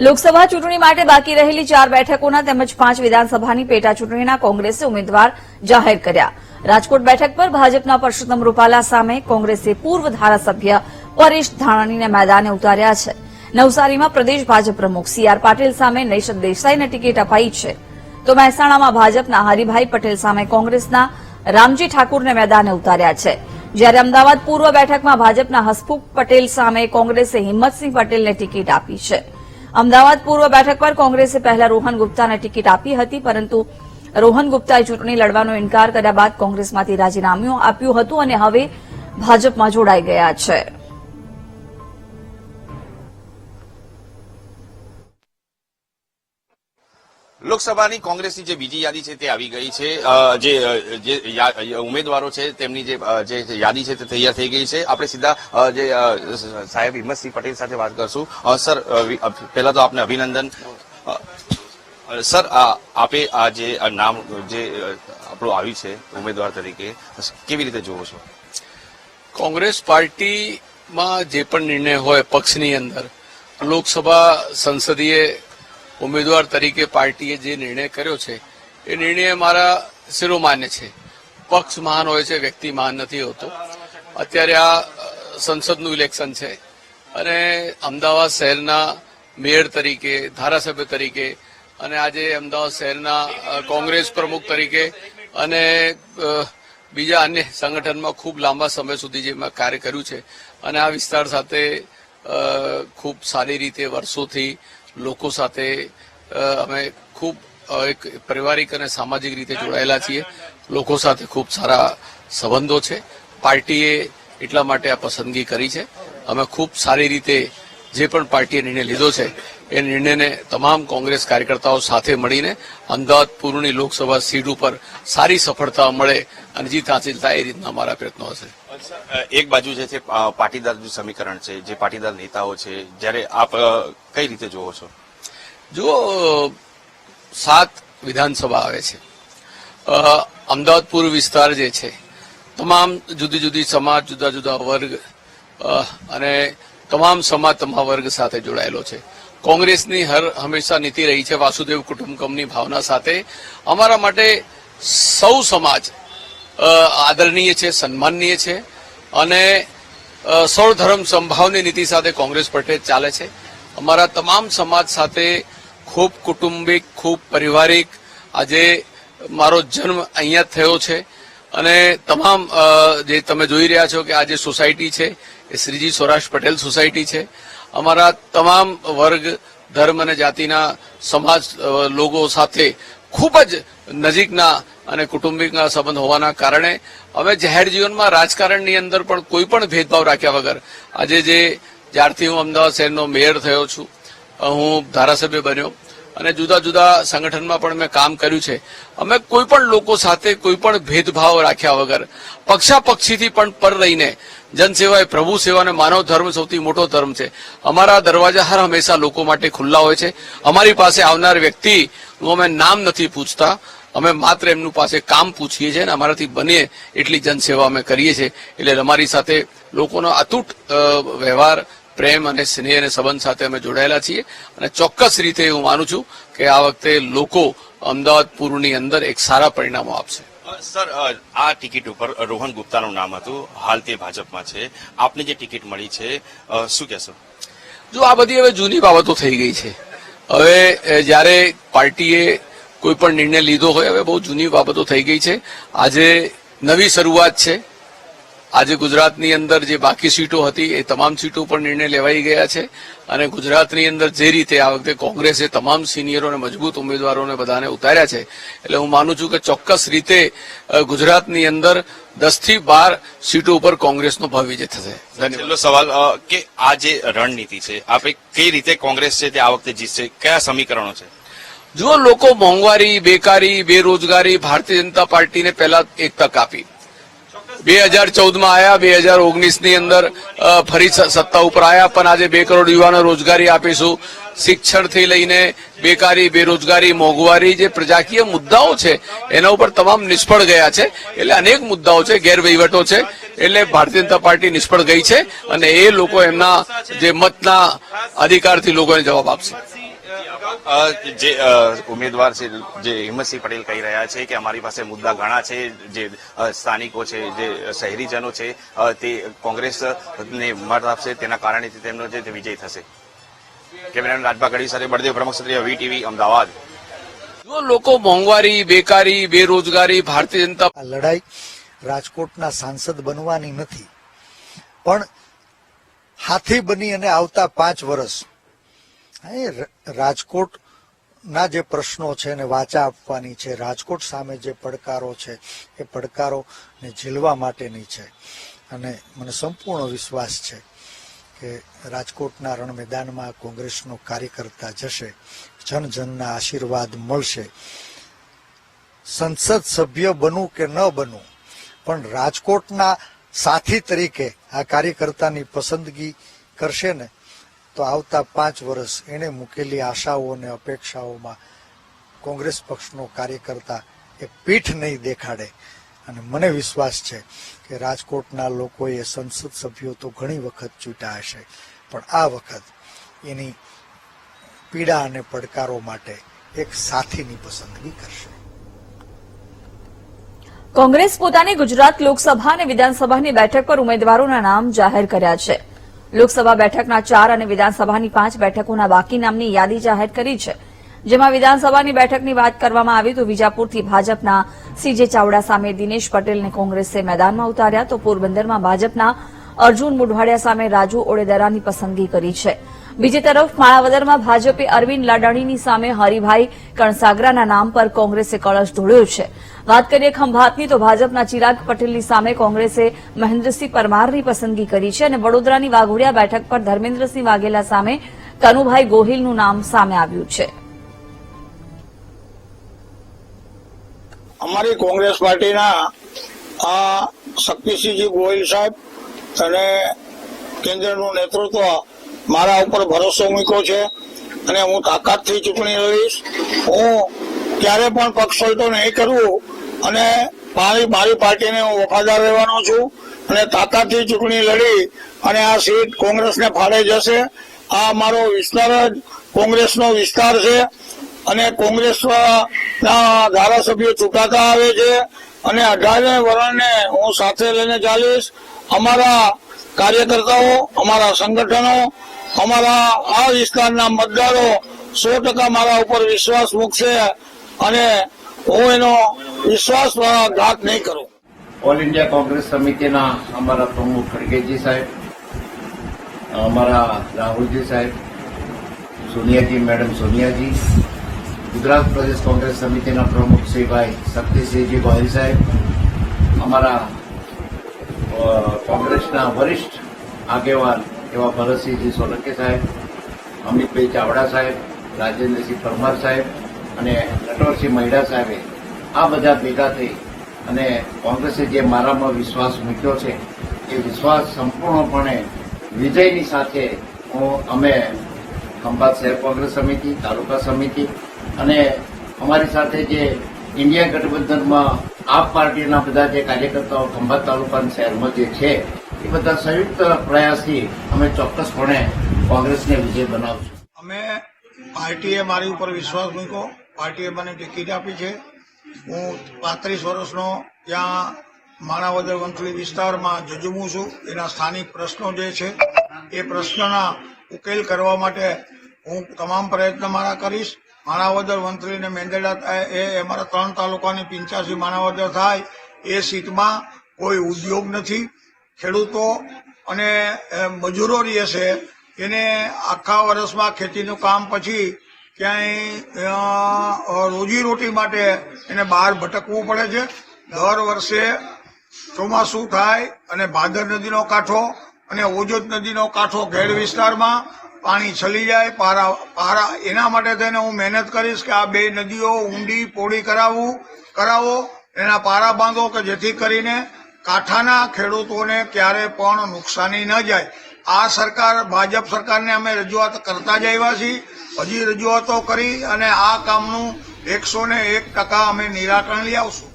લોકસભા ચૂંટણી માટે બાકી રહેલી ચાર બેઠકોના તેમજ પાંચ વિધાનસભાની પેટા ચૂંટણીના કોંગ્રેસે ઉમેદવાર જાહેર કર્યા. રાજકોટ બેઠક પર ભાજપના પરસોત્તમ રૂપાલા સામે કોંગ્રેસે પૂર્વ ધારાસભ્ય પરેશ ધાણાનીને મેદાને ઉતાર્યા છે. નવસારીમાં પ્રદેશ ભાજપ પ્રમુખ સી આર પાટીલ સામે નૈશદ દેસાઈને ટિકિટ અપાઈ છે. તો મહેસાણામાં ભાજપના હરિભાઈ પટેલ સામે કોંગ્રેસના રામજી ઠાકુરને મેદાને ઉતાર્યા છે. જ્યારે અમદાવાદ પૂર્વ બેઠકમાં ભાજપના હસમુખ પટેલ સામે કોંગ્રેસે હિંમતસિંહ પટેલને ટિકિટ આપી છે. અમદાવાદ પૂર્વ બેઠક પર કોંગ્રેસે પહેલા રોહન ગુપ્તાને ટિકિટ આપી હતી, પરંતુ રોહન ગુપ્તાએ ચૂંટણી લડવાનો ઇનકાર કર્યા બાદ કોંગ્રેસમાંથી રાજીનામું આપ્યું હતું અને હવે ભાજપમાં જોડાઈ ગયા છે. લોકસભાની કોંગ્રેસની જે બીજી યાદી છે તે આવી ગઈ છે. જે ઉમેદવારો છે તેમની જે યાદી છે તે તૈયાર થઈ ગઈ છે. આપણે સીધા જે સાહેબ હિંમતસિંહ પટેલ સાથે વાત કરશું. સર પહેલા તો આપને અભિનંદન. સર આપે આ જે નામ જે આપણું આવ્યું છે ઉમેદવાર તરીકે, કેવી રીતે જોવો છો? કોંગ્રેસ પાર્ટીમાં જે પણ નિર્ણય હોય પક્ષની અંદર, લોકસભા સંસદીય ઉમેદવાર તરીકે પાર્ટીએ જે નિર્ણય કર્યો છે, એ નિર્ણય મારા શિરોમાન્ય છે. પક્ષ મહાન હોય છે, વ્યક્તિ મહાન નથી હોતો. અત્યારે આ સંસદનું ઇલેક્શન છે. અને અમદાવાદ શહેરના મેયર તરીકે, ધારાસભ્ય તરીકે અને આજે અમદાવાદ શહેરના કોંગ્રેસ પ્રમુખ તરીકે અને બીજા અન્ય સંગઠનમાં ખૂબ લાંબા સમય સુધી જે મેં કાર્ય કર્યું છે. અને આ વિસ્તાર સાથે ખૂબ સારી રીતે વર્ષોથી લોકો સાથે અમે ખૂબ એક પારિવારિક અને સામાજિક રીતે જોડાયેલા છીએ. લોકો સાથે ખૂબ સારા સંબંધો છે. પાર્ટીએ એટલા માટે આ પસંદગી કરી છે. અમે ખૂબ સારી રીતે જે પણ પાર્ટીએ નિર્ણય લીધો છે એ નિર્ણયને તમામ કોંગ્રેસ કાર્યકર્તાઓ સાથે મળીને અમદાવાદ પૂર્વની લોકસભા સીટ ઉપર સારી સફળતા મળે અને જીત હાંસિલ થાય એ રીતના અમારા પ્રયત્નો હશે. એક બાજુ જે છે પાટીદારનું સમીકરણ છે જે પાટીદાર નેતાઓ છે જ્યારે આપ કઈ રીતે જોવો છો? જો સાત વિધાનસભા આવે છે. અમદાવાદપુર અમદાવાદ પૂર્વ વિસ્તાર જે છે તમામ જુદી જુદી સમાજ જુદા જુદા વર્ગ અને તમામ સમાજ તમામ વર્ગ સાથે જોડાયેલો છે. કોંગ્રેસની હર હંમેશા નીતિ રહી છે વાસુદેવ કુટુંબકમની ભાવના સાથે. અમારા માટે સૌ સમાજ આદરણીય છે, સન્માનનીય છે અને સૌ ધર્મ સંભાવની નીતિ સાથે કોંગ્રેસ પટેલ ચાલે છે. અમારા તમામ સમાજ સાથે ખૂબ કુટુંબિક, ખૂબ પારિવારિક આજે મારો જન્મ અહીંયા થયો છે અને તમામ જે તમે જોઈ રહ્યા છો કે આ જે સોસાયટી છે એ શ્રીજી સૌરાષ્ટ્ર પટેલ સોસાયટી છે. અમારા તમામ વર્ગ, ધર્મ અને જાતિના સમાજ લોકો સાથે ખૂબ જ નજીકના અને કુટુંબિકના સંબંધ હોવાના કારણે અમે જાહેર જીવનમાં રાજકારણની અંદર પણ કોઈ પણ ભેદભાવ રાખ્યા વગર આજે જે જ્યારથી હું અમદાવાદ શહેરનો મેયર થયો છું હું ધારાસભ્ય બન્યો. અને જુદા જુદા સંગઠનમાં પણ મેં કામ કર્યું છે. અમે કોઈ પણ લોકો સાથે કોઈ પણ ભેદભાવ રાખ્યા વગર, પક્ષાપક્ષીથી પણ પર રહીને જનસેવા એ પ્રભુ સેવા અને માનવ ધર્મ સૌથી મોટો ધર્મ છે. અમારા દરવાજા હર હંમેશા લોકો માટે ખુલ્લા હોય છે. અમારી પાસે આવનાર વ્યક્તિ અમે નામ નથી પૂછતા. અમે માત્ર એમનું પાસે કામ પૂછીએ છીએ અને અમારાથી બને એટલી જનસેવા અમે કરીએ છીએ. એટલે અમારી સાથે લોકોનો અતૂટ વ્યવહાર પ્રેમ અને સ્નેહ અને સંબંધ સાથે અમે જોડાયેલા છીએ. અને ચોક્કસ રીતે હું માનું છું કે આ વખતે લોકો અમદાવાદ પૂર્વની અંદર એક સારા પરિણામો આપશે. સર આ ટિકિટ ઉપર રોહન ગુપ્તાનું નામ હતું. હાલ તે ભાજપમાં છે. આપને જે ટિકિટ મળી છે શું કહેશો? જો આ બધી હવે જૂની બાબતો થઈ ગઈ છે. હવે જ્યારે પાર્ટીએ કોઈ પણ નિર્ણય લીધો હોય હવે બહુ જૂની બાબતો થઈ ગઈ છે. આજે નવી શરૂઆત છે. આજે ગુજરાતની અંદર જે બાકી સીટો હતી એ તમામ સીટો પર નિર્ણય લેવાઈ ગયા છે. અને ગુજરાતની અંદર જે રીતે આ વખતે કોંગ્રેસે તમામ સિનિયરો અને મજબૂત ઉમેદવારોને બધાને ઉતાર્યા છે એટલે હું માનું છું કે ચોક્કસ રીતે ગુજરાતની અંદર દસથી બાર સીટો ઉપર કોંગ્રેસનો ભાવ વિજય થશે. છેલ્લો સવાલ કે આ જે રણનીતિ છે આપે કઈ રીતે કોંગ્રેસ છે તે આ વખતે જીતશે? કયા સમીકરણો છે? જો લોકો મોંઘવારી બેકારી બેરોજગારી ભારતીય જનતા પાર્ટીને પહેલા એક તક આપી. બે હજાર ચૌદમાં આયા, બે હજાર ઓગણીસની અંદર ફરી સત્તા ઉપર આયા. પણ આજે બે કરોડ યુવાનો રોજગારી આપીશું. શિક્ષણથી લઈને બેકારી, બેરોજગારી, મોંઘવારી જે પ્રજાકીય મુદ્દાઓ છે, એના ઉપર તમામ નિષ્ફળ ગયા છે. એટલે અનેક મુદ્દાઓ છે, ગેરવહીવટો છે. એટલે ભારતીય જનતા પાર્ટી નિષ્ફળ ગઈ છે અને એ લોકો એમના જે મતના અધિકારથી લોકોને જવાબ આપશે. જે ઉમેદવાર છે જે હિંમતસિંહ પટેલ કહી રહ્યા છે કે અમારી પાસે મુદ્દા ઘણા છે જે સ્થાનિકો છે જે શહેરીજનો છે તે કોંગ્રેસને મત આપશે તેના કારણે તેમનો જે વિજય થશે. કેમેરામેન રાજભા ગઢવી સાથે બળદેવ પ્રમુખ ક્ષત્રિય વીટીવી અમદાવાદ. જો લોકો મોંઘવારી બેકારી બેરોજગારી ભારતીય જનતા લડાઈ રાજકોટના સાંસદ બનવાની નથી. પણ હાથી બની અને આવતા પાંચ વર્ષ એ ના જે પ્રશ્નો છે એને વાચા આપવાની છે, રાજકોટ સામે જે પડકારો છે, એ પડકારોને ઝીલવા માટેની છે. અને મને સંપૂર્ણ વિશ્વાસ છે કે રાજકોટના રણ મેદાનમાં કોંગ્રેસનો કાર્યકર્તા જશે જન જનના આશીર્વાદ મળશે. સંસદ સભ્ય બનવું કે ન બનવું પણ રાજકોટના સાથી તરીકે આ કાર્યકર્તાની પસંદગી કરશે ને તો આવતા પાંચ વર્ષ એને મૂકેલી આશાઓ અને અપેક્ષાઓમાં કોંગ્રેસ પક્ષનો કાર્યકર્તા એ પીઠ નહીં દેખાડે. અને મને વિશ્વાસ છે કે રાજકોટના લોકોએ સંસદ સભ્યો તો ઘણી વખત ચૂંટ્યા હશે, પણ આ વખત એની પીડા અને પડકારો માટે એક સાથીની પસંદગી કરશે. કોંગ્રેસ પોતાની ગુજરાત લોકસભા અને વિધાનસભાની બેઠક પર ઉમેદવારોના નામ જાહેર કર્યા છે. લોકસભા બેઠકના ચાર અને વિધાનસભાની પાંચ બેઠકોના બાકી નામની યાદી જાહેર કરી છે. જેમાં વિધાનસભાની બેઠકની વાત કરવામાં આવી તો વિજાપુરથી ભાજપના સીજે ચાવડા સામે દિનેશ પટેલને કોંગ્રેસે મેદાનમાં ઉતાર્યા તો પોરબંદરમાં ભાજપના અર્જુન મુઢવાડિયા સામે રાજુ ઓડેદરાની પસંદગી કરી છે. બીજી તરફ માણાવદરમાં ભાજપે અરવિંદ લાડાણીની સામે હરિભાઈ કણસાગરાના નામ પર કોંગ્રેસે કળશ ઢોળ્યો છે. વાત કરીએ ખંભાતની તો ભાજપના ચિરાગ પટેલની સામે કોંગ્રેસે મહેન્દ્રસિંહ પરમારની પસંદગી કરી છે અને વડોદરાની વાઘોડિયા બેઠક પર ધર્મેન્દ્રસિંહ વાઘેલા સામે કનુભાઈ ગોહિલનું નામ સામે આવ્યું છે. અમારી કોંગ્રેસ પાર્ટીના શક્તિસિંહજી ગોહિલ સાહેબ અને કેન્દ્રનું નેતૃત્વ મારા ઉપર ભરોસો મૂક્યો છે અને હું તાકાતથી ચૂંટણી લડીશ. હું ક્યારે પણ પક્ષ તો નહીં કરવું અને મારી મારી પાર્ટીને હું વફાદાર રહેવાનો છું અને તાકાતથી ચૂંટણી લડી અને આ સીટ કોંગ્રેસને ફાળે જશે. આ મારો વિસ્તાર જ કોંગ્રેસનો વિસ્તાર છે અને કોંગ્રેસ ના ધારાસભ્યો ચૂંટાતા આવે છે અને અઢારે વરણને હું સાથે લઈને ચાલીશ. અમારા કાર્યકર્તાઓ, અમારા સંગઠનો અમારા આ વિસ્તારના મતદારો સો ટકા મારા ઉપર વિશ્વાસ મૂકશે અને હું એનો વિશ્વાસ ઘાત નહીં કરું. ઓલ ઇન્ડિયા કોંગ્રેસ સમિતિના અમારા પ્રમુખ ખડગેજી સાહેબ, અમારા રાહુલજી સાહેબ, સોનિયાજી, મેડમ સોનિયાજી, ગુજરાત પ્રદેશ કોંગ્રેસ સમિતિના પ્રમુખ શ્રી ભાઈ શક્તિસિંહજી ગોહિલ સાહેબ, અમારા કોંગ્રેસના વરિષ્ઠ આગેવાન એવા ભરતસિંહજી સોલંકી સાહેબ, અમિતભાઈ ચાવડા સાહેબ, રાજેન્દ્રસિંહ પરમાર સાહેબ અને નટવરસિંહ મહિડા સાહેબે આ બધા ભેગા થઈ અને કોંગ્રેસે જે મારામાં વિશ્વાસ મૂક્યો છે, એ વિશ્વાસ સંપૂર્ણપણે વિજયની સાથે હું, અમે ખંભાત શહેર કોંગ્રેસ સમિતિ, તાલુકા સમિતિ અને અમારી સાથે જે ઇન્ડિયા ગઠબંધનમાં આપ પાર્ટીના બધા જે કાર્યકર્તાઓ ખંભાત તાલુકા શહેરમાં જે છે એ બધા સંયુક્ત પ્રયાસથી અમે ચોક્કસપણે કોંગ્રેસને વિજય બનાવશું. અમે પાર્ટીએ મારી ઉપર વિશ્વાસ મૂક્યો. પાર્ટીએ મને ટિકિટ આપી છે. હું પાંત્રીસ વર્ષનો ત્યાં માણાવદર વંથલી વિસ્તારમાં જજુમું છું. એના સ્થાનિક પ્રશ્નો જે છે, એ પ્રશ્નના ઉકેલ કરવા માટે હું તમામ પ્રયત્ન મારા કરીશ. માણાવદર વંથલી અને મેંદરડા એ અમારા ત્રણ તાલુકાની પિંચાસી માણાવદર થાય એ સીટમાં કોઈ ઉદ્યોગ નથી. ખેડૂતો અને મજૂરો રહે છે, એને આખા વર્ષમાં ખેતીનું કામ પછી ક્યાંય રોજીરોટી માટે એને બહાર ભટકવું પડે છે. દર વર્ષે ચોમાસું થાય અને ભાદર નદીનો કાંઠો અને ઓજોત નદીનો કાંઠો ઘેડ વિસ્તારમાં પાણી છલી જાય, પારા પારા, એના માટે થઈને હું મહેનત કરીશ કે આ બે નદીઓ ઊંડી પોળી કરાવવું કરાવો, એના પારા બાંધો કે જેથી કરીને કાંઠાના ખેડૂતોને ક્યારે પણ નુકસાની ન જાય. આ સરકાર, ભાજપ સરકારને અમે રજૂઆત કરતા જ આવ્યા છીએ. હજી રજૂઆતો કરી અને આ કામનું એકસો ને એક ટકા અમે નિરાકરણ લઈ આવશું.